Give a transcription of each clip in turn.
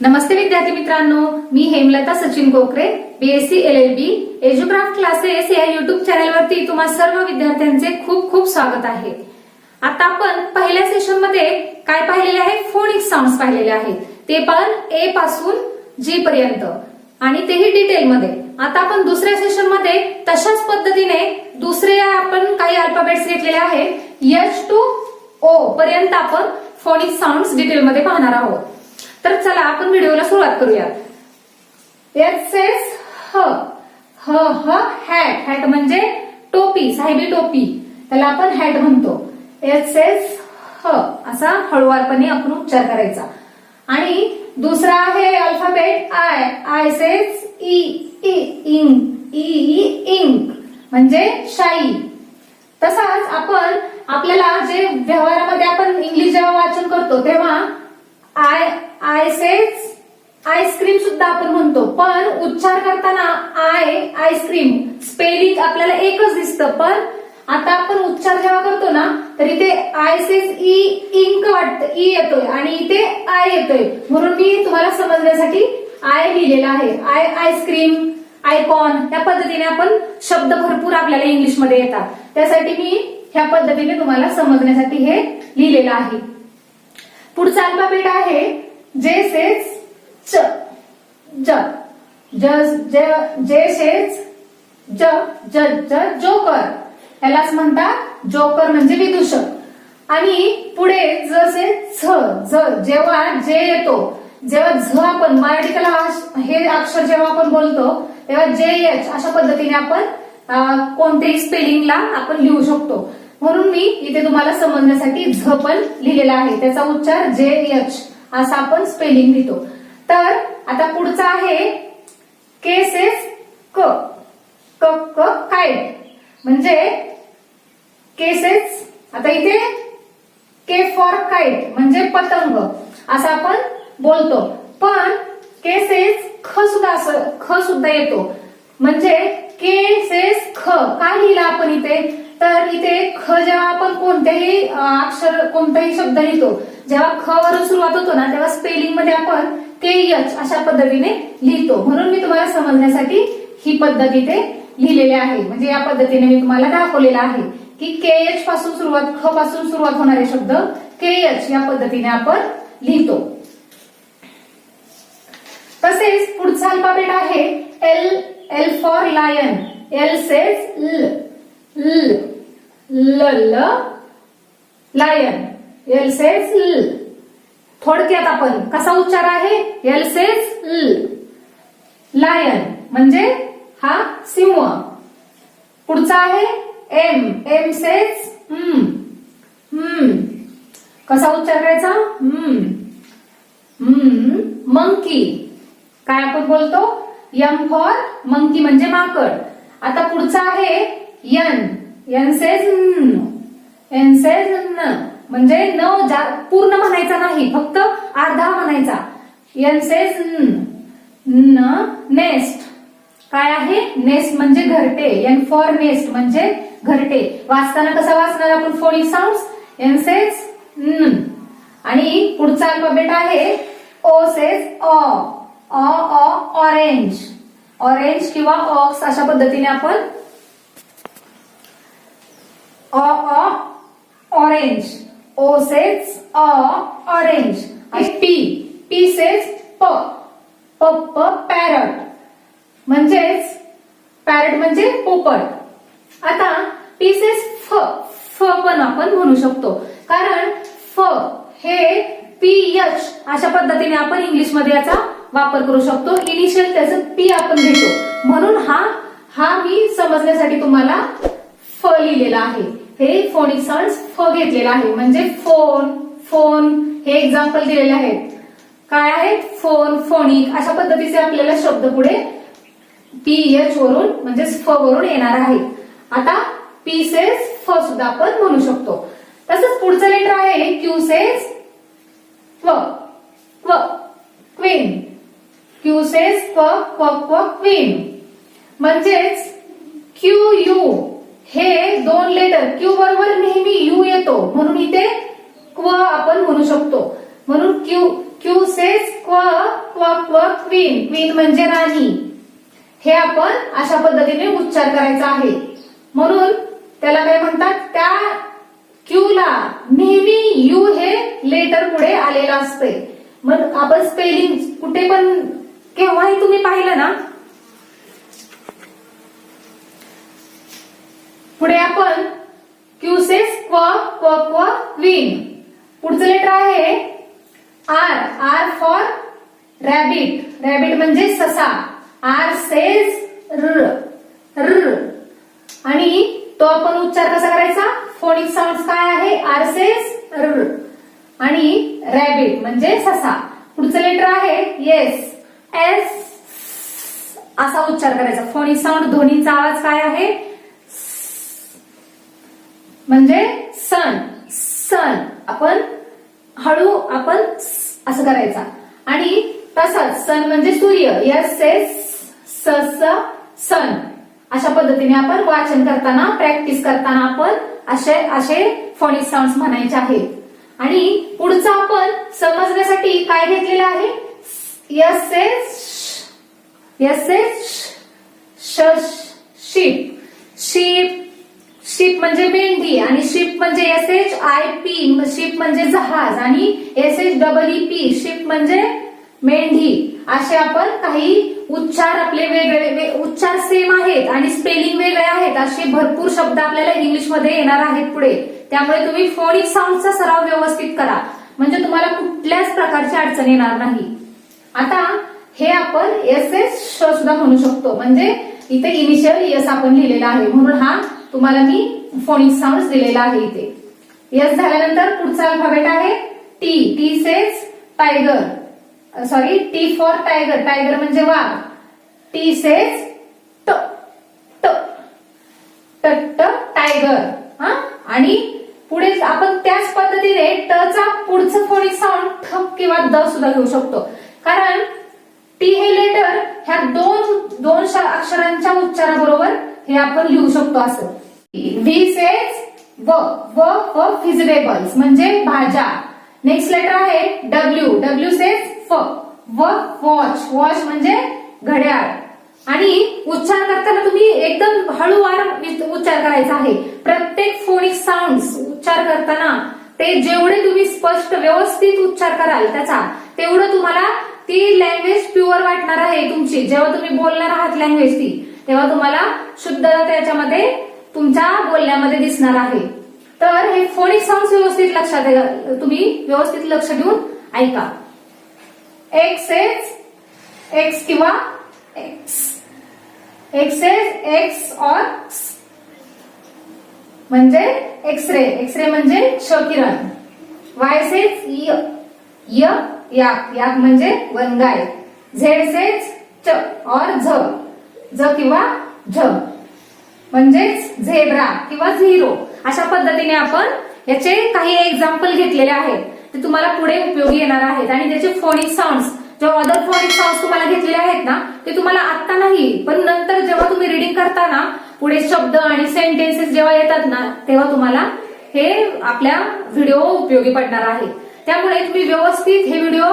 नमस्ते विद्यार्थी मित्रांनो मी Hemlata Sachin Kokare BSc L L B Educraft classes या युट्यूब चॅनलवरती तुम्हा सर्व विद्यार्थ्यांचे खूप खूप स्वागत आहे. आता आपण पहिल्या सेशनमध्ये काय पाहिलेले आहे? फोनिक साऊंड पाहिलेले आहेत ते पण ए पासून जी पर्यंत. आणि तेही डिटेलमध्ये आता आपण दुसऱ्या सेशनमध्ये तशाच पद्धतीने दुसरे आपण काही अल्फाबेट्स घेतलेले आहेत एच टू ओ पर्यंत आपण फोनिक साऊंड डिटेलमध्ये पाहणार आहोत. तर चला आपण व्हिडिओला सुरुवात करूया. एच सेस ह ह ह हॅट हॅट म्हणजे टोपी साहेबी टोपी. त्याला आपण हॅट म्हणतो. एच सेस ह असा हळुवारपणे आपण उच्चार करायचा. आणि दुसरा आहे alphabet I I says E E ink E ink म्हणजे शाई. तसाच आपण आपल्याला जे व्यवहारामध्ये आपण इंग्लिश जेव्हा वाचन करतो तेव्हा आय आयसेच आईस्क्रीम सुद्धा आपण म्हणतो. पण उच्चार करताना आय आईस्क्रीम स्पेलिंग आपल्याला एकच दिसतं. पण आता आपण उच्चार जेव्हा करतो ना तर इथे आयसेस ई इंक वाटतं. ई येतोय आणि इथे आय येतोय. म्हणून मी तुम्हाला समजण्यासाठी आय लिहिलेला आहे. आय आईस्क्रीम आयकॉन या पद्धतीने आपण शब्द भरपूर आपल्याला इंग्लिशमध्ये येतात. त्यासाठी मी ह्या पद्धतीने तुम्हाला समजण्यासाठी हे लिहिलेलं आहे. पुढचा अल्फाबेट आहे जे सेज च ज. ज- जे सेज ज ज ज जोकर. यालाच म्हणतात जोकर म्हणजे विदूषक. आणि पुढे जसे झ ज जेव्हा जे येतो जेव्हा झ आपण मराठीतला हे अक्षर जेव्हा आपण बोलतो तेव्हा जे एच अशा पद्धतीने आपण कोणत्याही स्पेलिंगला आपण लिहू शकतो. म्हणून मी इथे तुम्हाला समजण्यासाठी झ पण लिहिलेला आहे. त्याचा उच्चार जे एच. असा आपण स्पेलिंग लिहितो. तर आता पुढचा आहे केसेस क. क क काय? म्हणजे केसेस आता इथे के फॉर काईट म्हणजे पतंग. असं आपण बोलतो. पण केसेस ख सुद्धा असं ख सुद्धा येतो. म्हणजे केसेस ख. काय लिहिलं आपण इथे? तर इथे ख जेव्हा आपण कोणत्याही अक्षर कोणताही शब्द लिहितो जेव्हा ख वरून सुरुवात होतो ना तेव्हा स्पेलिंगमध्ये आपण के यच अशा पद्धतीने लिहितो. म्हणून मी तुम्हाला समजण्यासाठी ही पद्धत इथे लिहिलेली आहे. म्हणजे या पद्धतीने मी तुम्हाला दाखवलेलं आहे की के एच पासून सुरुवात ख पासून सुरुवात होणारे शब्द के एच या पद्धतीने आपण लिहितो. तसेच पुढचा अल्फाबेट आहे L L for lion L says ल ल ल L. लायन L says ल थोडक्यात आपण कसा उच्चार आहे? एल सेज ल लायन म्हणजे हा सिंह. पुढचा आहे एम एम सेज हम्म हम्म कसा उच्चार करायचा? हम्म हम्म मंकी काय आपण बोलतो? यम फॉर मंकी म्हणजे माकड. आता पुढचा आहे N. N says N says न म्हणजे न पूर्ण म्हणायचा नाही फक्त अर्धा म्हणायचा. यन सेज न नेस्ट काय आहे? नेस्ट म्हणजे घरटे. यन फॉर नेस्ट म्हणजे घरटे. वाचताना कसा वाचणार आपण? फोनिक साऊंड एन सेज न आणि पुढचा अल्फाबेट आहे ओ सेज ऑ ऑरेंज ऑरेंज किंवा ऑक्स अशा पद्धतीने आपण ऑ ऑरेंज ओ सेज अ ऑरेंज आणि पी पी सेज प प प पॅरट म्हणजेच पॅरट म्हणजे पोपट. आता पी सेज फ फ पण आपण म्हणू शकतो. कारण फ हे पी एच अशा पद्धतीने आपण इंग्लिशमध्ये याचा वापर करू शकतो. इनिशियल त्याचं पी आपण घेतो. म्हणून हा हा मी समजण्यासाठी तुम्हाला फ लिहिलेला आहे. हे फोनिक साऊंड फ घेतलेला आहे. म्हणजे फोन फोन हे एक्झाम्पल दिलेले आहेत. काय आहेत? फोन फोनिक अशा पद्धतीचे आपल्याला शब्द पुढे पी एच वरून म्हणजे फ वरून येणार आहे आता पी सेस फ सुद्धा आपण म्हणू शकतो. तसंच पुढचं लेटर आहे क्यू सेस क्व क्व क्वीन क्यू सेज क्व क्व क्व क्वीन. म्हणजेच क्यू यू. हे दोन लेटर क्यू बरोबर नेहमी यू येतो. म्हणून इथे क्व आपण म्हणू शकतो. म्हणून क्यू क्यू सेज क्व क्व क्व क्वीन. क्वीन म्हणजे राणी. हे आपण अशा पद्धतीने उच्चार करायचा आहे. म्हणून त्याला काय म्हणतात? त्या क्यूला नेहमी यू हे लेटर पुढे आलेलं असते मग आपण स्पेलिंग कुठे पण केव्हाही तुम्ही पाहिलं ना पुढे आपण क्यूसेस क्व क्व क्व क्वीन. पुढचं लेटर आहे R R for rabbit. Rabbit म्हणजे ससा. आर सेज र र. आणि तो आपण उच्चार कसा करायचा? फोनिक साऊंड काय आहे? आर सेज र. आणि रॅबिट म्हणजे ससा. पुढचं लेटर आहे येस एस असा उच्चार करायचा. फोनी साऊंड ध्वनीचा आवाज काय आहे? म्हणजे सन सन आपण हळू आपण असं करायचा. आणि तसाच सन म्हणजे सूर्य. यस एस स स सन अशा पद्धतीने आपण वाचन करताना प्रॅक्टिस करताना आपण असे असे फोनिक साऊंड म्हणायचे आहेत. आणि पुढचं आपण समजण्यासाठी काय घेतलेलं आहे? Yes S yes S ship ship ship म्हणजे मेंढी आणि शिप म्हणजे S H I P ship म्हणजे जहाज आणि S H double E P ship म्हणजे मेंढी. असे आपण काही उच्चार आपले वेगळे उच्चार सेम आहेत आणि स्पेलिंग वेगळे आहेत. असे भरपूर शब्द आपल्याला इंग्लिशमध्ये येणार आहेत पुढे. त्यामुळे तुम्ही फोनिक साऊंडचा सराव व्यवस्थित करा. म्हणजे तुम्हाला कुठल्याच प्रकारची अडचण येणार नाही. आता हे आपण एस एस श सुद्धा म्हणू शकतो. म्हणजे इथे इनिशियल यस आपण लिहिलेला आहे. म्हणून हा तुम्हाला मी फोनिक साऊंड दिलेला आहे इथे. यस झाल्यानंतर पुढचा अल्फाबेट आहे T T says tiger sorry T for tiger tiger म्हणजे वाघ. टी सेज ट ट ट ट टायगर हा? आणि पुढे आपण त्याच पद्धतीने टचा पुढचं फोनिक साऊंड ठ किंवा द सुद्धा घेऊ शकतो. कारण टी हे लेटर ह्या दोन दोन अक्षरांच्या उच्चाराबरोबर हे आपण लिहू शकतो असं. व्ही सेज व व व व्हिजिटेबल्स म्हणजे भाज्या. नेक्स्ट लेटर आहे डब्ल्यू डब्ल्यू सेज फ व वॉच वॉच म्हणजे घड्याळ. आणि उच्चार करताना तुम्ही एकदम हळूवार उच्चार करायचा आहे. प्रत्येक फोनिक साऊंड उच्चार करताना ते जेवढे तुम्ही स्पष्ट व्यवस्थित उच्चार कराल त्याचा तेवढं तुम्हाला ती लँग्वेज प्युअर वाटणार आहे तुमची. जेव्हा तुम्ही बोलणार आहात लँग्वेज ती तेव्हा तुम्हाला शुद्धता त्याच्यामध्ये तुमच्या बोलण्यामध्ये दिसणार आहे. तर हे फोनिक साऊंड व्यवस्थित लक्षात तुम्ही व्यवस्थित लक्ष देऊन ऐका. एक्स एच एक्स किंवा एक्स एक्स एज एक्स और म्हणजे एक्सरे एक्सरे म्हणजे क्षकिरण वायसेज य य याक याक म्हणजे वनगाय. झेड सेज च और झ. झ किंवा झ. म्हणजेच झेब्रा किंवा झिरो. अशा पद्धतीने आपण याचे काही एक्झाम्पल घेतलेले आहेत. ते तुम्हाला पुढे उपयोगी येणार आहेत. आणि त्याचे फोनिक साऊंड जेव्हा अदर फोनिक साऊंड तुम्हाला घेतलेले आहेत ना ते तुम्हाला आता नाही पण नंतर जेव्हा तुम्ही रिडिंग करताना पुढे शब्द आणि सेंटेन्सेस जेव्हा येतात ना तेव्हा तुम्हाला हे आपल्या व्हिडिओ उपयोगी पडणार आहे. त्यामुळे तुम्ही व्यवस्थित हे व्हिडिओ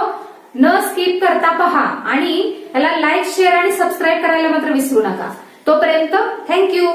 न स्किप करता पहा आणि याला लाईक शेअर आणि सबस्क्राईब करायला मात्र विसरू नका. तोपर्यंत थँक्यू